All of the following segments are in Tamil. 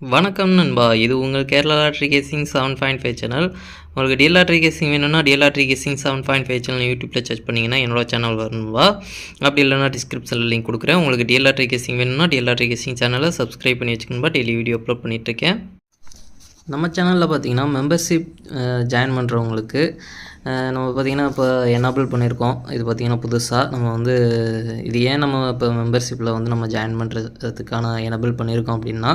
வணக்கம் நண்பா. இது உங்கள் Kerala lottery guessing seven point five channel உங்களுக்கு டிஎல் லாட்ரி கேசிங் வேணும்னா DL lottery guessing seven point five channel யூடியூப்பில் சர்ச் பண்ணிங்கன்னா என்னோட சேனல் வரணும்பா அப்படி இல்லைனா டிஸ்கிரிப்ஷனில் லிங்க் கொடுக்குறேன். உங்களுக்கு டிஎல் லாட்ரி கேசிங் வேணும்னா டிஎல் லாட்ரி கேசிங் சேனலை சப்ஸ்கிரைப் பண்ணி வச்சுக்கணும்பா டெய்லி வீடியோ அப்லோட் பண்ணிகிட்ருக்கேன் நம்ம சேனலில் பார்த்தீங்கன்னா மெம்பர்ஷிப் ஜாயின் பண்ணுறவங்களுக்கு நம்ம பார்த்திங்கன்னா இப்போ என்னபிள் பண்ணியிருக்கோம். இது பார்த்திங்கன்னா புதுசாக நம்ம வந்து இது ஏன் நம்ம இப்போ மெம்பர்ஷிப்பில் வந்து நம்ம ஜாயின் பண்ணுறதுக்கான எனபிள் பண்ணியிருக்கோம் அப்படின்னா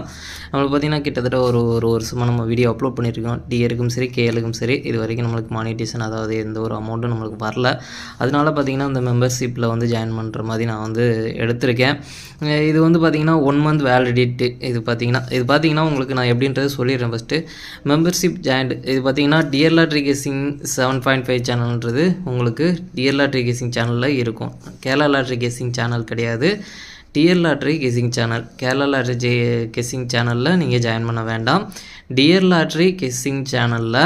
நம்மளுக்கு பார்த்திங்கன்னா கிட்டத்தட்ட ஒரு ஒரு வருஷமாக நம்ம வீடியோ அப்லோட் பண்ணியிருக்கோம். டிஏருக்கும் சரி கேஎலுக்கும் சரி இது வரைக்கும் நம்மளுக்கு மானிட்டேஷன் அதாவது எந்த ஒரு அமௌண்ட்டும் நம்மளுக்கு வரல. அதனால பார்த்திங்கன்னா இந்த மெம்பர்ஷிப்பில் வந்து ஜாயின் பண்ணுற மாதிரி நான் வந்து எடுத்திருக்கேன். இது வந்து பார்த்திங்கன்னா ஒன் மந்த் வேலிடிட்டி இது பார்த்திங்கன்னா இது பார்த்திங்கன்னா உங்களுக்கு நான் எப்படின்றது சொல்லிடுறேன் ஃபஸ்ட்டு மெம்பர்ஷிப் ஜாயின்ட் இது பார்த்திங்கன்னா டியர் ட்ரிகேசிங் செவன் பாயிண்ட் ஃபைவ் சேனல்ன்றது உங்களுக்கு டியர் லாட்ரி கேசிங் சேனலில் இருக்கும். கேரளா லாட்ரி கேசிங் சேனல் கிடையாது. Dear lottery guessing channel Kerala lottery J guessing சேனலில் நீங்கள் ஜாயின் பண்ண வேண்டாம். டியர் லாட்ரி கெஸிங் சேனலில்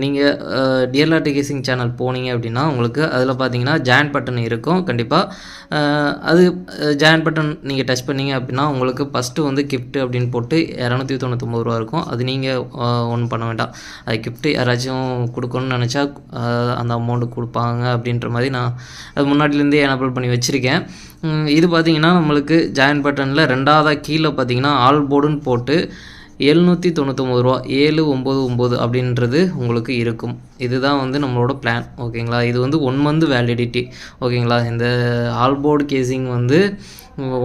நீங்கள் டியர் கேசிங் சேனல் போனீங்க அப்படின்னா உங்களுக்கு அதில் பார்த்தீங்கன்னா ஜாயின் பட்டன் இருக்கும் கண்டிப்பாக அது ஜாயின் பட்டன் நீங்கள் டச் பண்ணீங்க அப்படின்னா உங்களுக்கு ஃபஸ்ட்டு வந்து கிஃப்ட் அப்படின்னு போட்டு இரநூத்தி தொண்ணூத்தொம்பது ரூபா இருக்கும். அது நீங்கள் ஒன்றும் பண்ண வேண்டாம். அது கிஃப்ட்டு யாராச்சும் கொடுக்கணும்னு நினச்சா அந்த அமௌண்ட்டு கொடுப்பாங்க அப்படின்ற மாதிரி நான் அது முன்னாடிலேருந்தே எனபிள் பண்ணி வச்சுருக்கேன். இது பார்த்தீங்கன்னா நம்மளுக்கு ஜாயின் பட்டனில் ரெண்டாவதாக கீழே பார்த்தீங்கன்னா ஆல் போர்டுன்னு போட்டு எழுநூற்றி தொண்ணூத்தொம்பது ரூபா ஏழு ஒம்பது ஒம்பது அப்படின்றது உங்களுக்கு இருக்கும். இதுதான் வந்து நம்மளோட பிளான் ஓகேங்களா? இது வந்து ஒன் மந்த் வேலிடிட்டி ஓகேங்களா? இந்த ஆல்போர்டு கேசிங் வந்து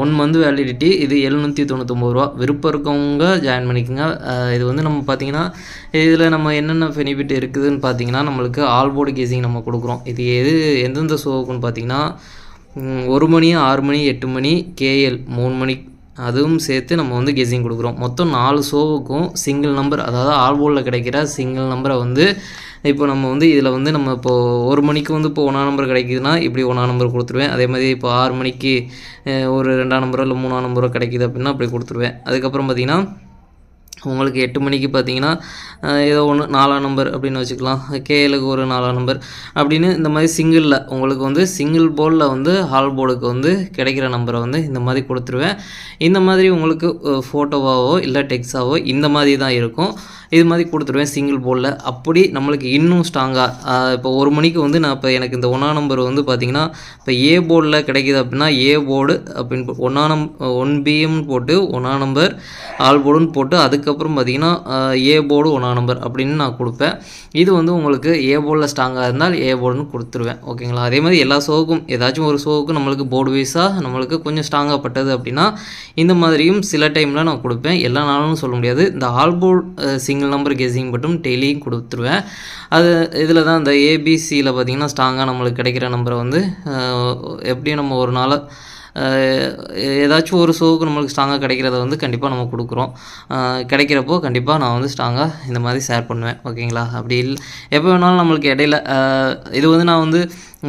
ஒன் மந்த் வேலிடிட்டி இது எழுநூற்றி தொண்ணூத்தொம்பது ரூபா. விருப்பம் இருக்கவங்க ஜாயின் பண்ணிக்கோங்க. இது வந்து நம்ம பார்த்தீங்கன்னா இதில் நம்ம என்னென்ன பெனிஃபிட் இருக்குதுன்னு பார்த்தீங்கன்னா நம்மளுக்கு ஆல்போர்டு கேசிங் நம்ம கொடுக்குறோம். இது எது எந்தெந்த ஷோவுக்குன்னு பார்த்தீங்கன்னா ஒரு மணி ஆறு மணி எட்டு மணி கேஎல் மூணு மணி அதுவும் சேர்த்து நம்ம வந்து கெஸிங் கொடுக்குறோம். மொத்தம் நாலு ஷோவுக்கும் சிங்கிள் நம்பர் அதாவது ஆல்போலில் கிடைக்கிற சிங்கிள் நம்பரை வந்து இப்போ நம்ம வந்து இதில் வந்து நம்ம இப்போது ஒரு மணிக்கு வந்து இப்போ ஒன்றா நம்பர் கிடைக்குதுன்னா இப்படி ஒன்றா நம்பர் கொடுத்துருவேன். அதே மாதிரி இப்போ ஆறு மணிக்கு ஒரு ரெண்டாம் நம்பரோ இல்லை மூணாம் நம்பரோ கிடைக்குது அப்படின்னா அப்படி கொடுத்துருவேன். அதுக்கப்புறம் பார்த்திங்கன்னா உங்களுக்கு எட்டு மணிக்கு பார்த்தீங்கன்னா ஏதோ ஒன்று நாலாம் நம்பர் அப்படின்னு வச்சுக்கலாம். கேஎலுக்கு ஒரு நாலாம் நம்பர் அப்படின்னு இந்த மாதிரி சிங்கிளில் உங்களுக்கு வந்து சிங்கிள் போர்டில் வந்து ஹால் போர்டுக்கு வந்து கிடைக்கிற நம்பரை வந்து இந்த மாதிரி கொடுத்துருவேன். இந்த மாதிரி உங்களுக்கு ஃபோட்டோவாவோ இல்லை டெக்ஸாவோ இந்த மாதிரி தான் இருக்கும். இது மாதிரி கொடுத்துருவேன் சிங்கிள் போர்டில் அப்படி நம்மளுக்கு இன்னும் ஸ்ட்ராங்காக இப்போ ஒரு மணிக்கு வந்து நான் இப்போ எனக்கு இந்த ஒன்றா நம்பர் வந்து பார்த்தீங்கன்னா இப்போ ஏ போர்டில் கிடைக்கிது அப்படின்னா ஏ போர்டு அப்படின்னு ஒன்றா நம் ஒன் பிஎம்னு போட்டு ஒன்றா நம்பர் ஆல் போர்டுன்னு போட்டு அதுக்கப்புறம் பார்த்தீங்கன்னா ஏ போர்டு ஒன்றா நம்பர் அப்படின்னு நான் கொடுப்பேன். இது வந்து உங்களுக்கு ஏ போர்டில் ஸ்ட்ராங்காக இருந்தால் ஏ போர்டுன்னு கொடுத்துருவேன். ஓகேங்களா அதே மாதிரி எல்லா ஷோவுக்கும் ஏதாச்சும் ஒரு ஷோவுக்கும் நம்மளுக்கு போர்டு வைஸாக நம்மளுக்கு கொஞ்சம் ஸ்ட்ராங்காக பட்டது அப்படின்னா இந்த மாதிரியும் சில டைமில் நான் கொடுப்பேன். எல்லா நாளும் சொல்ல முடியாது. இந்த all board single number guessing மட்டும் டெய்லியும் கொடுத்துருவேன். அது இதில் தான் இந்த ஏபிசியில் பார்த்தீங்கன்னா ஸ்ட்ராங்காக நம்மளுக்கு கிடைக்கிற நம்பரை வந்து எப்படியும் நம்ம ஒரு நாள் ஏதாச்சும் ஒரு ஷோவுக்கு நம்மளுக்கு ஸ்ட்ராங்காக கிடைக்கிறத வந்து கண்டிப்பாக நம்ம கொடுக்குறோம். கிடைக்கிறப்போ கண்டிப்பாக நான் வந்து ஸ்ட்ராங்காக இந்த மாதிரி ஷேர் பண்ணுவேன். ஓகேங்களா அப்படி இல்லை எப்போ வேணாலும் நம்மளுக்கு இடையில இது வந்து நான் வந்து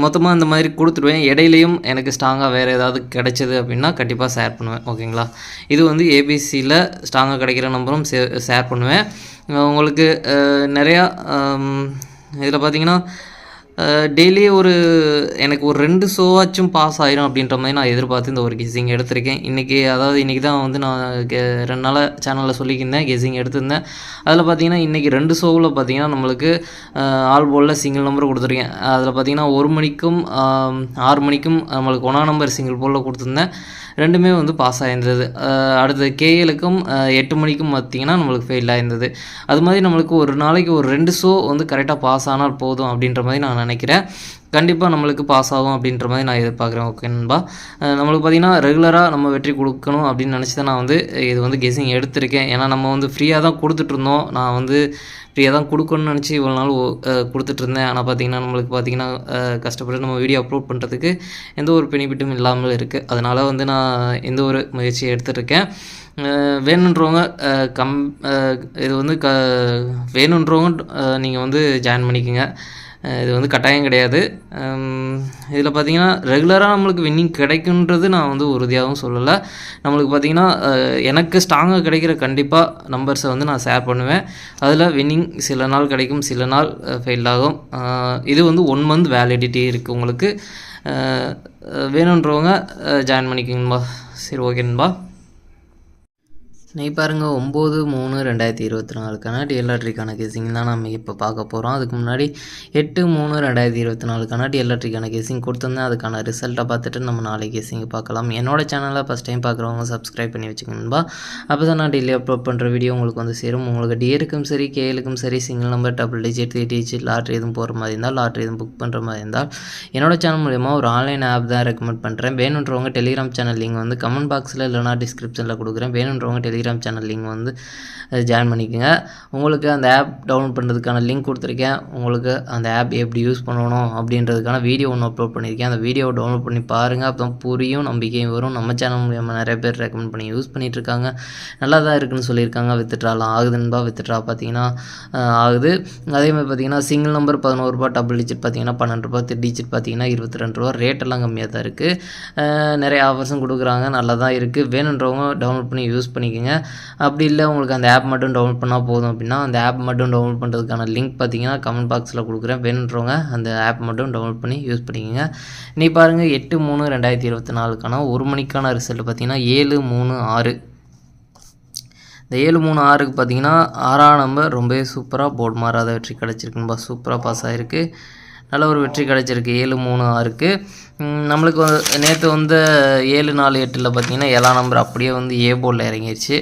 மொத்தமாக இந்த மாதிரி கொடுத்துருவேன் இடையிலையும் எனக்கு ஸ்ட்ராங்காக வேறு ஏதாவது கிடைச்சது அப்படின்னா கண்டிப்பாக ஷேர் பண்ணுவேன். ஓகேங்களா இது வந்து ஏபிசியில் ஸ்ட்ராங்காக கிடைக்கிற நம்பரும் ஷேர் பண்ணுவேன். உங்களுக்கு நிறையா இதில் பார்த்தீங்கன்னா டெய்லி ஒரு எனக்கு ஒரு ரெண்டு ஷோவாச்சும் பாஸ் ஆயிரும் அப்படின்ற மாதிரி நான் எதிர்பார்த்து இந்த ஒரு கெஸிங் எடுத்திருக்கேன். இன்றைக்கி அதாவது இன்றைக்கி தான் வந்து நான் ரெண்டு நாளாக சேனலில் சொல்லியிருந்தேன் கெஸிங் எடுத்திருந்தேன். அதில் பார்த்தீங்கன்னா இன்றைக்கி ரெண்டு ஷோவில் பார்த்தீங்கன்னா நம்மளுக்கு ஆல் போலில் சிங்கிள் நம்பர் கொடுத்துருக்கேன். அதில் பார்த்தீங்கன்னா ஒரு மணிக்கும் ஆறு மணிக்கும் நம்மளுக்கு ஒன்றா நம்பர் சிங்கிள் போலில் கொடுத்துருந்தேன். ரெண்டுமே வந்து பாஸ் ஆகிருந்தது அடுத்து கேஎலுக்கும் எட்டு மணிக்கும் பார்த்தீங்கன்னா நம்மளுக்கு ஃபெயில் ஆயிருந்தது. அது மாதிரி நம்மளுக்கு ஒரு நாளைக்கு ஒரு ரெண்டு ஷோ வந்து கரெக்டாக பாஸ் ஆனால் போதும் அப்படின்ற மாதிரி நான் நினைக்கிறேன். கண்டிப்பாக நம்மளுக்கு பாஸ் ஆகும் அப்படின்ற மாதிரி நான் எதிர்பார்க்குறேன் ஓகே நண்பா. நம்மளுக்கு பார்த்தீங்கன்னா ரெகுலராக நம்ம வெற்றி கொடுக்கணும் அப்படின்னு நினச்சி தான் நான் வந்து இது வந்து கெஸிங் எடுத்திருக்கேன். ஏன்னா நம்ம வந்து ஃப்ரீயாக தான் கொடுத்துட்ருந்தோம் நான் வந்து ஃப்ரீயாக தான் கொடுக்கணும்னு நினச்சி இவ்வளோ நாள் கொடுத்துட்ருந்தேன் ஆனால் பார்த்தீங்கன்னா நம்மளுக்கு பார்த்தீங்கன்னா கஷ்டப்பட்டு நம்ம வீடியோ அப்லோட் பண்ணுறதுக்கு எந்த ஒரு பெனிஃபிட்டும் இல்லாமல் இருக்குது அதனால் வந்து நான் எந்த ஒரு முயற்சியை எடுத்துகிட்ருக்கேன் வேணுன்றவங்க கம் இது வந்து க வேணுன்றவங்க நீங்கள் வந்து ஜாயின் பண்ணிக்கோங்க. இது வந்து கட்டாயம் கிடையாது. இதில் பார்த்திங்கன்னா ரெகுலராக நம்மளுக்கு வின்னிங் கிடைக்குன்றது நான் வந்து உறுதியாகவும் சொல்லலை. நம்மளுக்கு பார்த்தீங்கன்னா எனக்கு ஸ்ட்ராங்காக கிடைக்கிற கண்டிப்பாக நம்பர்ஸை வந்து நான் ஷேர் பண்ணுவேன். அதில் வின்னிங் சில நாள் கிடைக்கும் சில நாள் ஃபெயில் ஆகும். இது வந்து ஒன் மந்த் வேலிடிட்டி இருக்குது உங்களுக்கு. வேணுன்றவங்க ஜாயின் பண்ணிக்கோங்கன்பா. சரி ஓகேன்பா நீ பாருங்கள் ஒம்பது மூணு ரெண்டாயிரத்தி இருபத்தி நாலுக்கான டிஎல்ஆர்ட்ரிக்கான கேசிங் தான் நம்ம இப்போ பார்க்க போகிறோம் அதுக்கு முன்னாடி எட்டு மூணு ரெண்டாயிரத்தி இருபத்தி நாலுக்கான டிஎல்ஆர்ட்ரிக்கான கேசிங் கொடுத்துருந்தேன். அதுக்கான ரிசல்ட்டை பார்த்துட்டு நம்ம நாளைக்கு கேசிங் பார்க்கலாம். என்னோட சேனலை ஃபஸ்ட் டைம் பார்க்குறவங்க சப்ஸ்கிரைப் பண்ணி வச்சுக்கணும்பா அப்போ தான் நான் டெய்லி அப்லோட் பண்ணுற வீடியோ உங்களுக்கு வந்து சேரும். உங்களுக்கு டிஏருக்கும் சரி கேஎலுக்கும் சரி single number double digit three digit lottery எதுவும் போகிற மாதிரி இருந்தால் லாட்ரி எதுவும் புக் பண்ணுற மாதிரி இருந்தால் என்னோட சேனல் மூலிமா ஒரு ஆன்லைன் ஆப் தான் ரெக்கமெண்ட் பண்ணுறேன் வேணுன்றவங்க டெலிகிராம் சேனல் லிங்க் வந்து கமெண்ட் பாக்ஸில் இல்லைனா டிஸ்கிரிப்ஷனில் கொடுக்குறேன். வேணுன்றவங்க டெலிகிராம் சேனல் லிங்க் வந்து ஜாயின் பண்ணிக்கோங்க. உங்களுக்கு அந்த ஆப் டவுன்லோட் பண்ணுறதுக்கான லிங்க் கொடுத்துருக்கேன். உங்களுக்கு அந்த ஆப் எப்படி யூஸ் பண்ணணும் அப்படின்றதுக்கான வீடியோ ஒன்று அப்லோட் பண்ணியிருக்கேன். அந்த வீடியோவை டவுன்லோட் பண்ணி பாருங்கள் அப்போ தான் புரியும் நம்பிக்கையும் வரும். நம்ம சேனல் மூலியமாக நிறைய பேர் ரெக்கமெண்ட் பண்ணி யூஸ் பண்ணிகிட்ருக்காங்க நல்லா தான் இருக்குன்னு சொல்லியிருக்காங்க. வித்துட்ராலாம் ஆகுதுன்பா வித்துட்ரா பார்த்தீங்கன்னா ஆகுது. அதே மாதிரி பார்த்தீங்கன்னா சிங்கிள் நம்பர் பதினோரு ரூபா டபுள் டிஜிட் பார்த்தீங்கன்னா பன்னெண்டு ரூபா டிஜிட் பார்த்தீங்கன்னா இருபத்தி ரெண்டு ரூபா ரேட்டெல்லாம் கம்மியாக தான் இருக்குது நிறைய ஆஃபர்ஸும் கொடுக்குறாங்க. நல்லா தான் இருக்குது வேணுன்றவங்க டவுன்லோட் பண்ணி யூஸ் பண்ணிக்கோங்க. அப்படி இல்லை உங்களுக்கு அந்த ஆப் ஆப் மட்டும் டவுன்லோட் பண்ணால் போதும் அப்படின்னா அந்த ஆப் மட்டும் டவுன்லோட் பண்ணுறதுக்கான லிங்க் பார்த்தீங்கன்னா கமெண்ட் பாக்ஸில் கொடுக்குறேன். வேணுன்றவங்க அந்த ஆப் மட்டும் டவுன்லோட் பண்ணி யூஸ் பண்ணிக்கோங்க. நீ பாருங்கள் எட்டு மூணு ரெண்டாயிரத்தி இருபத்தி நாலுக்கான ஒரு மணிக்கான ரிசல்ட் பார்த்தீங்கன்னா ஏழு மூணு ஆறு. இந்த ஏழு மூணு ஆறுக்கு பார்த்தீங்கன்னா ஆறாம் நம்பர் ரொம்பவே சூப்பராக போர்டு மாறாத வெற்றி கிடச்சிருக்குன்பா சூப்பராக பாஸ் ஆகிருக்கு நல்ல ஒரு வெற்றி கிடச்சிருக்கு ஏழு மூணு ஆறுக்கு. நம்மளுக்கு நேற்று வந்து ஏழு நாலு எட்டில் பார்த்தீங்கன்னா ஏழாம் நம்பர் அப்படியே வந்து ஏ போர்டில் இறங்கிடுச்சு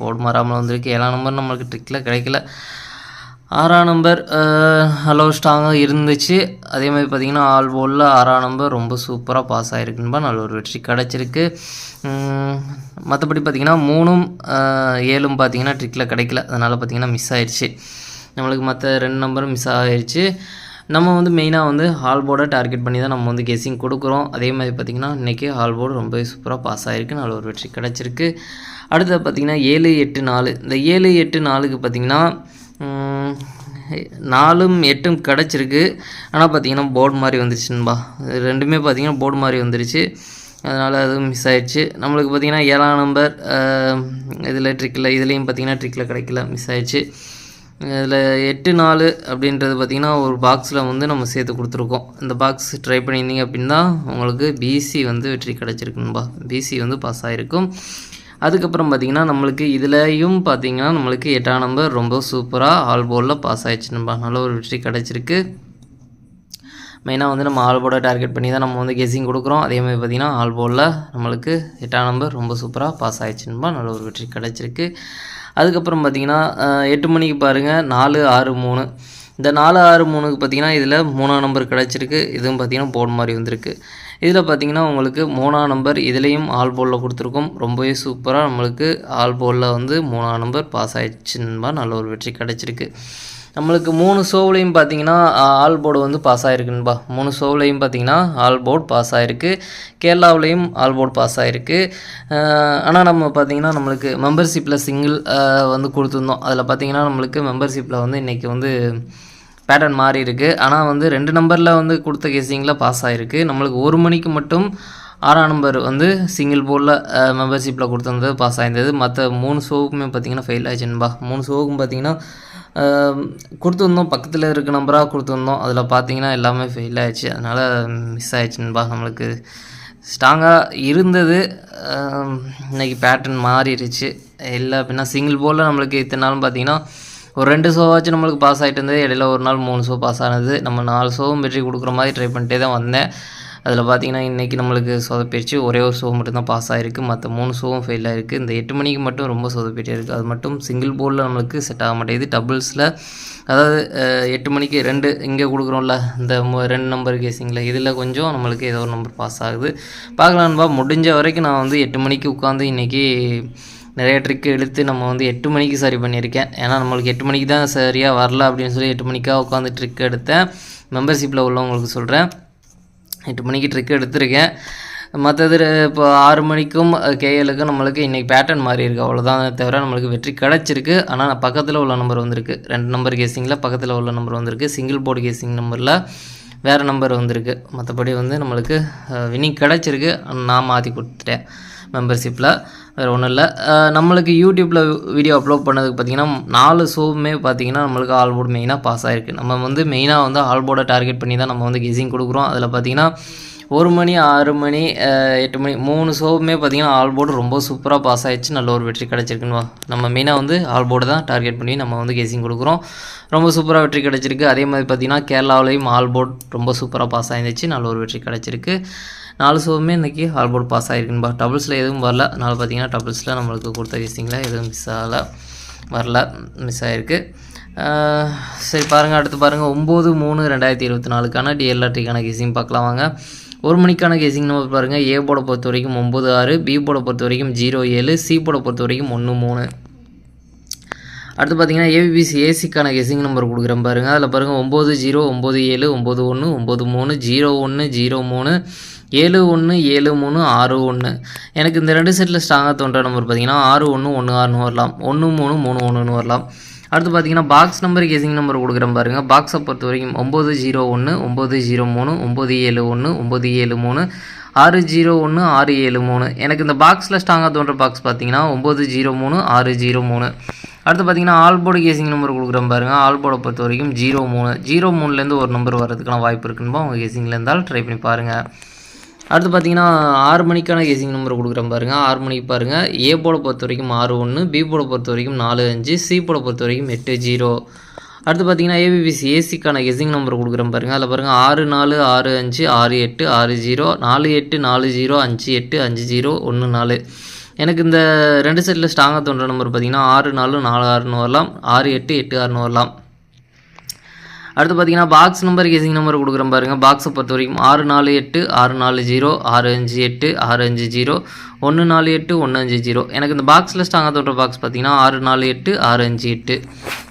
போர்டு மாறாமல் வந்திருக்கு. ஏழாம் நம்பர் நம்மளுக்கு ட்ரிக்கில் கிடைக்கல. ஆறாம் நம்பர் ஹலோ ஸ்ட்ராங்காக இருந்துச்சு. அதே மாதிரி பார்த்தீங்கன்னா ஆல் போலில் ஆறாம் நம்பர் ரொம்ப சூப்பராக பாஸ் ஆகிருக்குன்பா நல்ல ஒரு வெற்றி கிடச்சிருக்கு. மற்றபடி பார்த்திங்கன்னா மூணும் ஏழும் பார்த்தீங்கன்னா ட்ரிக்கில் கிடைக்கல. அதனால் பார்த்தீங்கன்னா மிஸ் ஆயிடுச்சு நம்மளுக்கு மற்ற ரெண்டு நம்பரும் மிஸ் ஆகிடுச்சு நம்ம வந்து மெயினாக வந்து ஹால் போர்டை டார்கெட் பண்ணி தான் நம்ம வந்து கெஸிங் கொடுக்குறோம். அதே மாதிரி பார்த்திங்கன்னா இன்றைக்கி ஹால் போர்டு ரொம்பவே சூப்பராக பாஸ் ஆகிருக்கு நல்ல ஒரு வெற்றி கிடச்சிருக்கு. அடுத்தது பார்த்திங்கன்னா ஏழு எட்டு நாலு. இந்த ஏழு எட்டு நாலுக்கு பார்த்திங்கன்னா நாலும் எட்டும் கிடச்சிருக்கு. ஆனால் பார்த்திங்கன்னா போர்டு மாதிரி வந்துருச்சுன்பா. ரெண்டுமே பார்த்தீங்கன்னா போர்டு மாதிரி வந்துருச்சு. அதனால் அதுவும் மிஸ் ஆயிடுச்சு. நம்மளுக்கு பார்த்தீங்கன்னா ஏழாம் நம்பர் இதில் ட்ரிக்கில் இதுலேயும் பார்த்தீங்கன்னா ட்ரிக்கில் கிடைக்கல மிஸ் ஆயிடுச்சு. இதில் எட்டு நாலு அப்படின்றது பார்த்திங்கன்னா ஒரு பாக்ஸில் வந்து நம்ம சேர்த்து கொடுத்துருக்கோம். இந்த பாக்ஸ் ட்ரை பண்ணியிருந்தீங்க அப்படின்னா உங்களுக்கு பிசி வந்து வெற்றி கிடச்சிருக்குன்பா. பிசி வந்து பாஸ் ஆகிருக்கும் அதுக்கப்புறம் பார்த்திங்கன்னா நம்மளுக்கு இதுலேயும் பார்த்திங்கன்னா நம்மளுக்கு எட்டாம் நம்பர் ரொம்ப சூப்பராக ஆல் போர்டில் பாஸ் ஆயிடுச்சுன்பா நல்ல ஒரு வெற்றி கிடச்சிருக்கு. மெயினாக வந்து நம்ம ஆல் போர்டை டார்கெட் பண்ணி தான் நம்ம வந்து கெஸிங் கொடுக்குறோம். அதே மாதிரி பார்த்திங்கன்னா ஆல் போர்டில் நம்மளுக்கு எட்டாம் நம்பர் ரொம்ப சூப்பராக பாஸ் ஆகிடுச்சுன்பா நல்ல ஒரு வெற்றி கிடச்சிருக்கு. அதுக்கப்புறம் பார்த்திங்கன்னா எட்டு மணிக்கு பாருங்கள் நாலு ஆறு மூணு. இந்த நாலு ஆறு மூணுக்கு பார்த்தீங்கன்னா இதில் மூணாம் நம்பர் கிடச்சிருக்கு. இதுவும் பார்த்தீங்கன்னா போர்டு மாதிரி வந்திருக்கு. இதில் பார்த்தீங்கன்னா உங்களுக்கு மூணாம் நம்பர் இதுலேயும் ஆல் போலில் கொடுத்துருக்கோம். ரொம்பவே சூப்பராக நம்மளுக்கு ஆல் போலில் வந்து மூணா நம்பர் பாஸ் ஆயிடுச்சுன்பா நல்ல ஒரு வெற்றி கிடச்சிருக்கு. நம்மளுக்கு மூணு ஷோவ்லையும் பார்த்தீங்கன்னா ஆல் போர்டு வந்து பாஸ் ஆகிருக்குன்பா மூணு ஷோவ்லையும் பார்த்தீங்கன்னா ஆல் போர்டு பாஸ் ஆகிருக்கு கேரளாவுலேயும் ஆல் போர்டு பாஸ் ஆகிருக்கு ஆனால் நம்ம பார்த்திங்கன்னா நம்மளுக்கு மெம்பர்ஷிப்பில் சிங்கிள் வந்து கொடுத்துருந்தோம். அதில் பார்த்தீங்கன்னா நம்மளுக்கு மெம்பர்ஷிப்பில் வந்து இன்றைக்கி வந்து பேட்டர்ன் மாறி இருக்குது ஆனால் வந்து ரெண்டு நம்பரில் வந்து கொடுத்த கேசிங்கில் பாஸ் ஆகிருக்கு நம்மளுக்கு ஒரு மணிக்கு மட்டும் ஆறாம் நம்பர் வந்து சிங்கிள் போர்டில் மெம்பர்ஷிப்பில் கொடுத்துருந்தது பாஸ் ஆயிருந்தது. மற்ற மூணு ஷோவுக்குமே பார்த்தீங்கன்னா ஃபெயில் ஆச்சுன்பா மூணு ஷோவுக்கும் பார்த்திங்கன்னா கொடுத்துருந்தோம். பக்கத்தில் இருக்க நம்பராக கொடுத்துருந்தோம். அதில் பார்த்தீங்கன்னா எல்லாமே ஃபெயில் ஆயிடுச்சு. அதனால் மிஸ் ஆயிடுச்சுன்பா நம்மளுக்கு ஸ்ட்ராங்காக இருந்தது. இன்றைக்கி இன்னைக்கு பேட்டர்ன் மாறிடுச்சு. இல்லை அப்படின்னா சிங்கிள் போலில் நம்மளுக்கு இத்தனை நாளும் பார்த்தீங்கன்னா ஒரு ரெண்டு ஷோவாச்சும் நம்மளுக்கு பாஸ் ஆகிட்டு இருந்தது. இடையில ஒரு நாள் மூணு ஷோ பாஸ் ஆனது. நம்ம நாலு ஷோவும் வெற்றி கொடுக்குற மாதிரி ட்ரை பண்ணிட்டே தான் வந்தேன். அதில் பார்த்தீங்கன்னா இன்றைக்கி நம்மளுக்கு சொதப்பிடுச்சு. ஒரே ஒரு ஷோ மட்டும் தான் பாஸ் ஆகிருக்கு மற்ற மூணு ஷோவும் ஃபெயில் ஆகிருக்கு இந்த எட்டு மணிக்கு மட்டும் ரொம்ப சொதப்பிட்டே இருக்குது அது மட்டும் சிங்கிள் போர்டில் நம்மளுக்கு செட் ஆக மாட்டேங்குது. டபுள்ஸில் அதாவது எட்டு மணிக்கு ரெண்டு இங்கே கொடுக்குறோம்ல இந்த ரெண்டு நம்பர் கேசிங்கில் இதில் கொஞ்சம் நம்மளுக்கு ஏதோ ஒரு நம்பர் பாஸ் ஆகுது. பார்க்கலான்பா முடிஞ்ச வரைக்கும் நான் வந்து எட்டு மணிக்கு உட்காந்து இன்றைக்கி நிறைய ட்ரிக் எடுத்து நம்ம வந்து எட்டு மணிக்கு சரி பண்ணியிருக்கேன். ஏன்னா நம்மளுக்கு எட்டு மணிக்கு தான் சரியாக வரல அப்படின்னு சொல்லி எட்டு மணிக்காக உட்காந்து ட்ரிக் எடுத்தேன். மெம்பர்ஷிப்பில் உள்ளவங்களுக்கு சொல்கிறேன் எட்டு மணிக்கு ட்ரிக் எடுத்திருக்கேன். மற்றது இப்போ ஆறு மணிக்கும் கேஎலுக்கும் நம்மளுக்கு இன்றைக்கி பேட்டர்ன் மாறி இருக்குது அவ்வளோதான் தவிர நம்மளுக்கு வெற்றி கிடச்சிருக்கு. ஆனால் பக்கத்தில் உள்ள நம்பர் வந்திருக்கு. ரெண்டு நம்பர் கேசிங்கில் பக்கத்தில் உள்ள நம்பர் வந்திருக்கு. சிங்கிள் போர்டு கேசிங் நம்பரில் வேறு நம்பர் வந்திருக்கு. மற்றபடி வந்து நம்மளுக்கு வினிங் கிடச்சிருக்கு. நான் மாற்றி கொடுத்துட்டேன். மெம்பர்ஷிப்பில் வேறு ஒன்றும் இல்லை. நம்மளுக்கு யூடியூப்பில் வீடியோ அப்லோட் பண்ணதுக்கு பார்த்தீங்கன்னா நாலு ஷோவுமே பார்த்தீங்கன்னா நம்மளுக்கு ஆல் போர்டு மெயினாக பாஸ் ஆகிருக்கு நம்ம வந்து மெயினாக வந்து ஆல் போர்டை டார்கெட் பண்ணி தான் நம்ம வந்து கெஸிங் கொடுக்குறோம். அதில் பார்த்தீங்கன்னா ஒரு மணி ஆறு மணி எட்டு மணி மூணு ஷோவுமே பார்த்தீங்கன்னா ஆல் போர்டு ரொம்ப சூப்பராக பாஸ் ஆகிடுச்சு நல்ல ஒரு வெற்றி கிடச்சிருக்குன்னு நம்ம மெயினாக வந்து ஆல் போர்டு தான் டார்கெட் பண்ணி நம்ம வந்து கேசிங் கொடுக்குறோம். ரொம்ப சூப்பராக வெற்றி கிடச்சிருக்கு. அதே மாதிரி பார்த்தீங்கன்னா கேரளாவிலையும் ஆல் போர்டு ரொம்ப சூப்பராக பாஸ் ஆகிருந்துச்சு நல்ல ஒரு வெற்றி கிடச்சிருக்கு. நாலு ஷோவுமே இன்றைக்கி ஆல் போர்டு பாஸ் ஆகிருக்குன்பா டபுள்ஸில் எதுவும் வரல. அதனால் பார்த்தீங்கன்னா டபுள்ஸில் நம்மளுக்கு கொடுத்த கேசிங்கில் எதுவும் மிஸ் ஆகலை. வரல. மிஸ் ஆகிருக்கு சரி பாருங்கள் அடுத்து பாருங்கள் ஒம்பது மூணு ரெண்டாயிரத்தி இருபத்தி நாலுக்கான டிஎல்ஆர்டிக்கான கேசிங் பார்க்கலாம் வாங்க. ஒரு மணிக்கான கேசிங் நம்பர் பாருங்கள் ஏ போட பொறுத்த வரைக்கும் ஒம்பது ஆறு. பி போட பொறுத்த வரைக்கும் ஜீரோ ஏழு. சி போட பொறுத்த வரைக்கும் ஒன்று மூணு. அடுத்து பார்த்தீங்கன்னா ஏபிபிசி ஏசிக்கான கெசிங் நம்பர் கொடுக்குறேன் பாருங்கள் அதில் பாருங்கள் ஒம்பது ஜீரோ ஒம்பது ஏழு ஒம்பது ஒன்று ஒம்பது மூணு ஜீரோ ஒன்று ஜீரோ மூணு ஏழு ஒன்று ஏழு மூணு ஆறு ஒன்று எனக்கு இந்த ரெண்டு செட்டில் ஸ்ட்ராங்காக தோன்ற நம்பர் பார்த்தீங்கன்னா ஆறு ஒன்று ஒன்று ஆறுன்னு வரலாம். ஒன்று மூணு மூணு ஒன்றுன்னு வரலாம். அடுத்து பார்த்தீங்கன்னா பாக்ஸ் நம்பர் கெஸிங் நம்பர் கொடுக்குறேன் பாருங்கள் பாக்ஸை பொறுத்த வரைக்கும் ஒம்பது ஜீரோ ஒன்று ஒம்பது ஜீரோ மூணு ஒம்பது ஏழு ஒன்று ஒம்பது ஏழு மூணு ஆறு ஜீரோ ஒன்று ஆறு ஏழு மூணு. எனக்கு இந்த பாக்ஸில் ஸ்ட்ராங்காக தோன்ற பாக்ஸ் பார்த்தீங்கன்னா ஒம்பது ஜீரோ மூணு ஆறு ஜீரோ மூணு அடுத்து பார்த்தீங்கன்னா ஆல்போர்டு கேசிங் நம்பர் கொடுக்குறேன் பாருங்கள் ஆல்போர்டை பொறுத்த வரைக்கும் ஜீரோ மூணு. ஜீரோ மூணுலேருந்து ஒரு நம்பர் வரதுக்கான வாய்ப்பு இருக்குன்னு உங்கள் கேசிங்கில் இருந்தாலும் ட்ரை பண்ணி பாருங்கள் அடுத்து பார்த்தீங்கன்னா ஆறு மணிக்கான கேசிங் நம்பர் கொடுக்குறேன் பாருங்கள் ஆறு மணிக்கு பாருங்கள் ஏ போர்டை பொறுத்த வரைக்கும் ஆறு ஒன்று பி போர்டை பொறுத்த வரைக்கும் நாலு அஞ்சு சி போர்டை பொறுத்த வரைக்கும் எட்டு ஜீரோ அடுத்து பார்த்தீங்கன்னா ஏபிபிசி ஏசிக்கான கெஸிங் நம்பர் கொடுக்குறேன் பாருங்கள் அதில் பாருங்கள் ஆறு நாலு ஆறு அஞ்சு ஆறு எட்டு ஆறு ஜீரோ நாலு எட்டு நாலு ஜீரோ அஞ்சு எட்டு அஞ்சு ஜீரோ ஒன்று நாலு. எனக்கு இந்த ரெண்டு செட்டில் ஸ்ட்ராங்காக தோன்ற நம்பர் பார்த்தீங்கன்னா ஆறு நாலு நாலு ஆறுன்னு வரலாம். ஆறு எட்டு எட்டு ஆறுன்னு வரலாம். அடுத்து பார்த்தீங்கன்னா பாக்ஸ் நம்பர் கேசிங் நம்பர் கொடுக்குறேன் பாருங்கள் பாக்ஸை பொறுத்த வரைக்கும் ஆறு நாலு எட்டு ஆறு நாலு ஜீரோ ஆறு அஞ்சு எட்டு ஆறு அஞ்சு ஜீரோ ஒன்று நாலு எட்டு ஒன்று அஞ்சு ஜீரோ. எனக்கு இந்த பாக்ஸில் ஸ்டாங்காக தோன்ற பாக்ஸ் பார்த்தீங்கன்னா ஆறு நாலு எட்டு ஆறு அஞ்சு எட்டு.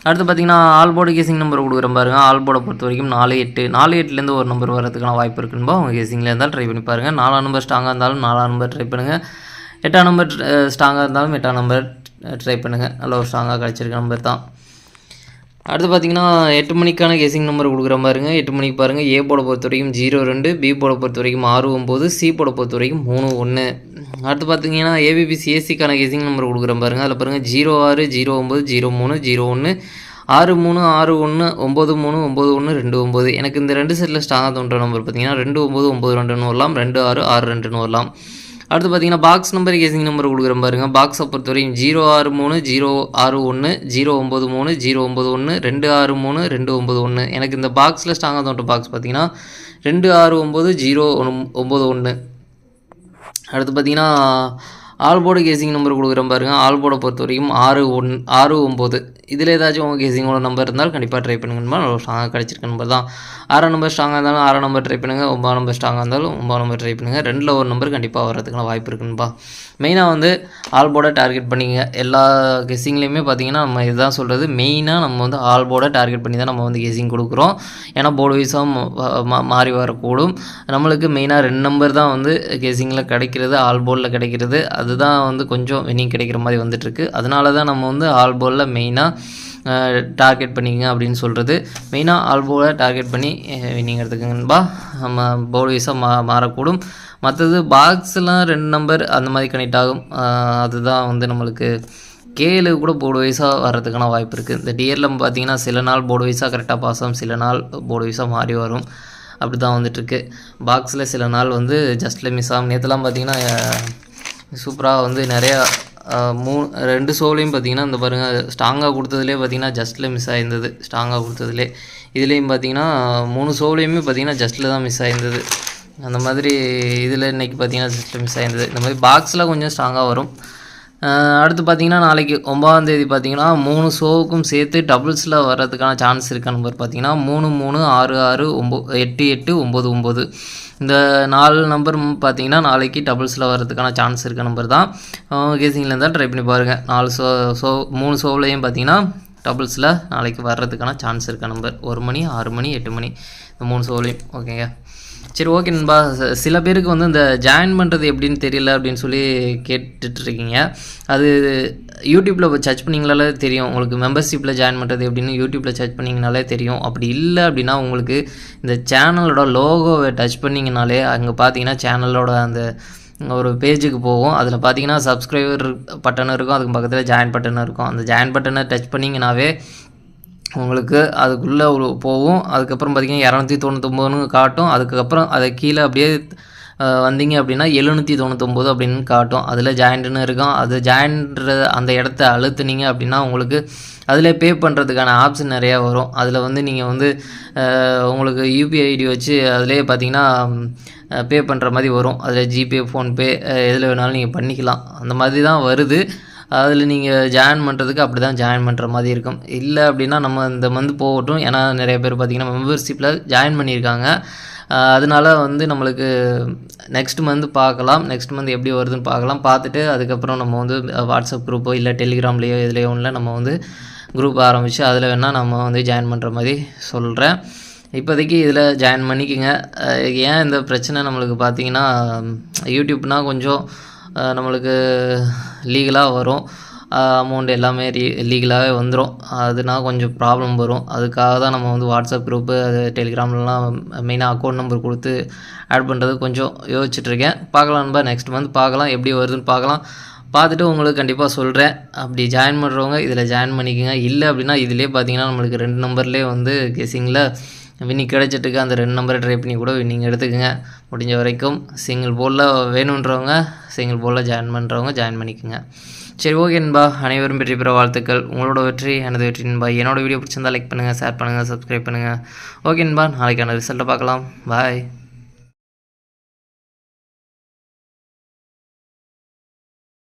அடுத்து பார்த்தீங்கன்னா ஆல்போர்டு கேசிங் நம்பர் கொடுக்குறேன் பாருங்கள் ஆல்போர்டை பொறுத்த வரைக்கும் நாலு எட்டு. நாலு எட்டுலேருந்து ஒரு நம்பர் வரதுக்கான வாய்ப்பு இருக்குன்னு அவங்க கேசிங்கில் இருந்தாலும் ட்ரை பண்ணி பாருங்கள் நாலாம் நம்பர் ஸ்ட்ராங்காக இருந்தாலும் நாலாம் நம்பர் ட்ரை பண்ணுங்கள் எட்டாம் நம்பர் ஸ்ட்ராங்காக இருந்தாலும் எட்டாம் நம்பர் ட்ரை பண்ணுங்கள் நல்ல ஒரு ஸ்ட்ராங்காக கிடச்சிருக்க நம்பர் தான். அடுத்து பார்த்தீங்கன்னா எட்டு மணிக்கான கேசிங் நம்பர் கொடுக்குற பாருங்க. எட்டு மணிக்கு பாருங்கள் ஏ போட பொறுத்த வரைக்கும் ஜீரோ ரெண்டு பி போட பொறுத்த வரைக்கும் ஆறு ஒம்பது சி போட பொறுத்த வரைக்கும் மூணு ஒன்று அடுத்து பார்த்தீங்கன்னா ஏபிபிசி ஏசிக்கான கேசிங் நம்பர் கொடுக்குற பாருங்க. அதில் பாருங்கள் ஜீரோ ஆறு ஜீரோ ஒம்பது ஜீரோ மூணு ஜீரோ ஒன்று ஆறு மூணு ஆறு ஒன்று ஒம்பது மூணு ஒம்பது ஒன்று ரெண்டு ஒம்பது எனக்கு இந்த ரெண்டு செட்டில் ஸ்ட்ராங்காக தோன்ற நம்பர் பார்த்தீங்கன்னா ரெண்டு ஒம்பது ஒம்பது ரெண்டுன்னு வரலாம். ரெண்டு ஆறு ஆறு ரெண்டுன்னு வரலாம். அடுத்து பார்த்தீங்கன்னா பாக்ஸ் நம்பர் கேசிங் நம்பர் கொடுக்குறேன் பாருங்க. பாக்ஸை பொறுத்தவரையும் ஜீரோ ஆறு மூணு ஜீரோ ஆறு ஒன்று ஜீரோ ஒம்பது மூணு ஜீரோ ஒம்பது ஒன்று ரெண்டு ஆறு மூணு ரெண்டு ஒம்பது ஒன்று எனக்கு இந்த பாக்ஸில் ஸ்ட்ராங்காக தோன்ற பாக்ஸ் பார்த்தீங்கன்னா ரெண்டு ஆறு ஒம்பது ஜீரோ ஒம்பது ஒன்று அடுத்து பார்த்தீங்கன்னா ஆல்போர்டு கேசிங் நம்பர் கொடுக்குறேன் பாருங்கள் ஆல் பொறுத்த வரைக்கும் ஆறு ஒன் ஆறு ஒம்பது. இதில் ஏதாச்சும் உங்கள் கேசிங்கோட நம்பர் இருந்தால் கண்டிப்பாக ட்ரை பண்ணுங்க. ஒரு ஸ்ட்ராங்காக கிடச்சிருக்க நம்பர் தான். ஆறாம் நம்பர் ஸ்ட்ராங்காக இருந்தாலும் ஆறாம் நம்பர் ட்ரை பண்ணுங்கள் ஒம்பதாம் நம்பர் ஸ்ட்ராங்காக இருந்தாலும் ஒம்பதாம் நம்பர் ட்ரை பண்ணுங்கள் ரெண்டில் ஒரு நம்பர் கண்டிப்பாக வர்றதுக்கான வாய்ப்பு இருக்குன்பா மெயினாக வந்து ஆல் டார்கெட் பண்ணிங்க எல்லா கெஸ்ஸிங்லேயுமே பார்த்தீங்கன்னா நம்ம இதுதான் சொல்கிறது மெயினாக நம்ம வந்து ஆல் டார்கெட் பண்ணி தான் நம்ம வந்து கெஸ்ஸிங் கொடுக்குறோம். ஏன்னா போர்டு வைஸாக மாறி வரக்கூடும். நம்மளுக்கு மெயினாக ரெண்டு நம்பர் தான் வந்து கெஸ்ஸிங்கில் கிடைக்கிறது ஆல்போர்டில் கிடைக்கிறது. அது அதுதான் வந்து கொஞ்சம் வினிங் கிடைக்கிற மாதிரி வந்துட்டுருக்கு. அதனால தான் நம்ம வந்து ஆல் பாலில் மெயினாக டார்கெட் பண்ணிக்கங்க அப்படின்னு சொல்கிறது மெயினாக ஆல் பாலை டார்கெட் பண்ணி வின்னிங் எடுத்துக்கங்கன்பா நம்ம போர்டு வைஸாக மா மாறக்கூடும். மற்றது பாக்ஸ்லாம் ரெண்டு நம்பர் அந்த மாதிரி கனெக்ட் ஆகும். அதுதான் வந்து நம்மளுக்கு கேலு கூட போர்டு வைஸாக வர்றதுக்கான வாய்ப்பு இருக்குது இந்த டிஎரில் பார்த்தீங்கன்னா சில நாள் போர்டு வைஸாக கரெக்டாக பாஸ் ஆகும் சில நாள் போர்டு வைஸாக மாறி வரும். அப்படி தான் வந்துட்டுருக்கு பாக்ஸில் சில நாள் வந்து ஜஸ்ட்டில் மிஸ் ஆகும். நேற்றுலாம் பார்த்தீங்கன்னா சூப்பராக வந்து நிறையா மூணு ரெண்டு ஷோலையும் பார்த்தீங்கன்னா இந்த பாருங்கள் ஸ்ட்ராங்காக கொடுத்ததுலேயே பார்த்தீங்கன்னா ஜஸ்ட்டில் மிஸ் ஆயிருந்தது. ஸ்ட்ராங்காக கொடுத்ததுலே இதுலேயும் பார்த்தீங்கன்னா மூணு ஷோலையுமே பார்த்தீங்கன்னா ஜஸ்ட்டில் தான் மிஸ் ஆயிருந்தது. அந்த மாதிரி இதில் இன்றைக்கி பார்த்தீங்கன்னா ஜஸ்ட்டில் மிஸ் ஆயிருந்தது. இந்த மாதிரி பாக்ஸில் கொஞ்சம் ஸ்ட்ராங்காக வரும். அடுத்து பார்த்தீங்கன்னா நாளைக்கு ஒம்பதாந்தேதி பார்த்தீங்கன்னா மூணு ஷோவுக்கும் சேர்த்து டபுள்ஸில் வர்றதுக்கான சான்ஸ் இருக்க நம்பர் பார்த்தீங்கன்னா மூணு மூணு ஆறு ஆறு ஒம்போ எட்டு எட்டு ஒம்பது ஒம்பது. இந்த நாலு நம்பர் பார்த்தீங்கன்னா நாளைக்கு டபுள்ஸில் வர்றதுக்கான சான்ஸ் இருக்க நம்பர் தான். கேசிங்கில் இருந்தால் ட்ரை பண்ணி பாருங்கள் நாலு ஷோ ஷோ மூணு ஷோவிலையும் பார்த்தீங்கன்னா டபுள்ஸில் நாளைக்கு வர்றதுக்கான சான்ஸ் இருக்க நம்பர் ஒரு மணி ஆறு மணி எட்டு மணி. இந்த மூணு ஷோலையும் ஓகேங்க சரி ஓகே நண்பா. சில பேருக்கு வந்து இந்த ஜாயின் பண்ணுறது எப்படின்னு தெரியல அப்படின்னு சொல்லி கேட்டுட்ருக்கீங்க. அது யூடியூப்பில் சர்ச் பண்ணிங்களாலே தெரியும். உங்களுக்கு மெம்பர்ஷிப்பில் ஜாயின் பண்ணுறது எப்படின்னு யூடியூப்பில் சர்ச் பண்ணிங்கனாலே தெரியும். அப்படி இல்லை அப்படின்னா உங்களுக்கு இந்த சேனலோட லோகோவை டச் பண்ணிங்கனாலே அங்கே பார்த்தீங்கன்னா சேனலோட அந்த ஒரு பேஜுக்கு போகும். அதில் பார்த்தீங்கன்னா சப்ஸ்கிரைபர் பட்டன் இருக்கும். அதுக்கு பக்கத்தில் ஜாயின் பட்டன் இருக்கும். அந்த ஜாயின் பட்டனை டச் பண்ணிங்கனாவே உங்களுக்கு அதுக்குள்ளே ஒரு போகும் அதுக்கப்புறம் பார்த்திங்கன்னா இரநூத்தி தொண்ணூத்தொம்பதுன்னு காட்டும். அதுக்கப்புறம் அதை கீழே அப்படியே வந்தீங்க அப்படின்னா எழுநூற்றி தொண்ணூத்தொம்பது அப்படின்னு காட்டும். அதில் ஜாயின்ட்னு இருக்கும். அது ஜாயின்ற அந்த இடத்த அழுத்துனீங்க அப்படின்னா உங்களுக்கு அதில் பே பண்ணுறதுக்கான ஆப்ஷன் நிறையா வரும். அதில் வந்து நீங்கள் வந்து உங்களுக்கு யூபிஐ ஐடி வச்சு அதிலே பார்த்தீங்கன்னா பே பண்ணுற மாதிரி வரும். அதில் ஜிபே ஃபோன்பே எதில் வேணாலும் நீங்கள் பண்ணிக்கலாம். அந்த மாதிரி தான் வருது. அதில் நீங்கள் ஜாயின் பண்ணுறதுக்கு அப்படி தான் ஜாயின் பண்ணுற மாதிரி இருக்கும். இல்லை அப்படின்னா நம்ம இந்த மந்த் போகட்டும். ஏன்னா நிறைய பேர் பார்த்திங்கன்னா மெம்பர்ஷிப்பில் ஜாயின் பண்ணியிருக்காங்க. அதனால் அதனால வந்து நம்மளுக்கு நெக்ஸ்ட் மந்த் பார்க்கலாம். நெக்ஸ்ட் மந்த் எப்படி வருதுன்னு பார்க்கலாம். பார்த்துட்டு அதுக்கப்புறம் நம்ம வந்து வாட்ஸ்அப் குரூப்போ இல்லை டெலிகிராம்லேயோ இதுலேயோ ஒன்றில் நம்ம வந்து குரூப் ஆரம்பித்து அதில் வேணால் நம்ம வந்து ஜாயின் பண்ணுற மாதிரி சொல்கிறேன் இப்போதைக்கு இதில் ஜாயின் பண்ணிக்கோங்க. ஏன் இந்த பிரச்சனை நம்மளுக்கு பார்த்தீங்கன்னா யூடியூப்னால் கொஞ்சம் நம்மளுக்கு லீகலாக வரும். அமௌண்ட் எல்லாமே ரீ லீகலாகவே வந்துடும் அதுனா கொஞ்சம் ப்ராப்ளம் வரும். அதுக்காக தான் நம்ம வந்து வாட்ஸ்அப் குரூப்பு அது டெலிகிராம்லலாம் மெயினாக அக்கௌண்ட் நம்பர் கொடுத்து ஆட் பண்ணுறது கொஞ்சம் யோசிச்சுட்ருக்கேன். பார்க்கலாம் நண்பா நெக்ஸ்ட் மந்த் பார்க்கலாம். எப்படி வருதுன்னு பார்க்கலாம். பார்த்துட்டு உங்களுக்கு கண்டிப்பாக சொல்கிறேன் அப்படி ஜாயின் பண்ணுறவங்க இதில் ஜாயின் பண்ணிக்கோங்க. இல்லை அப்படின்னா இதிலே பார்த்தீங்கன்னா நம்மளுக்கு ரெண்டு நம்பர்லேயே வந்து கெஸிங்கில் வின்னிங் கிடைச்சிட்டுக்கு அந்த ரெண்டு நம்பரை ட்ரை பண்ணி கூட வின்னிங் எடுத்துக்கோங்க. முடிஞ்ச வரைக்கும் சிங்கிள் போலில் வேணுன்றவங்க சிங்கிள் போலில் ஜாயின் பண்ணுறவங்க ஜாயின் பண்ணிக்கோங்க. சரி ஓகே நண்பா. அனைவரும் வெற்றி பெற வாழ்த்துக்கள். உங்களோட வெற்றி எனது வெற்றி நண்பா. என்னோட வீடியோ பிடிச்சிருந்தா லைக் பண்ணுங்கள் ஷேர் பண்ணுங்கள் சப்ஸ்கிரைப் பண்ணுங்கள் ஓகே நண்பா நாளைக்கான ரிசல்ட்டை பார்க்கலாம். பாய்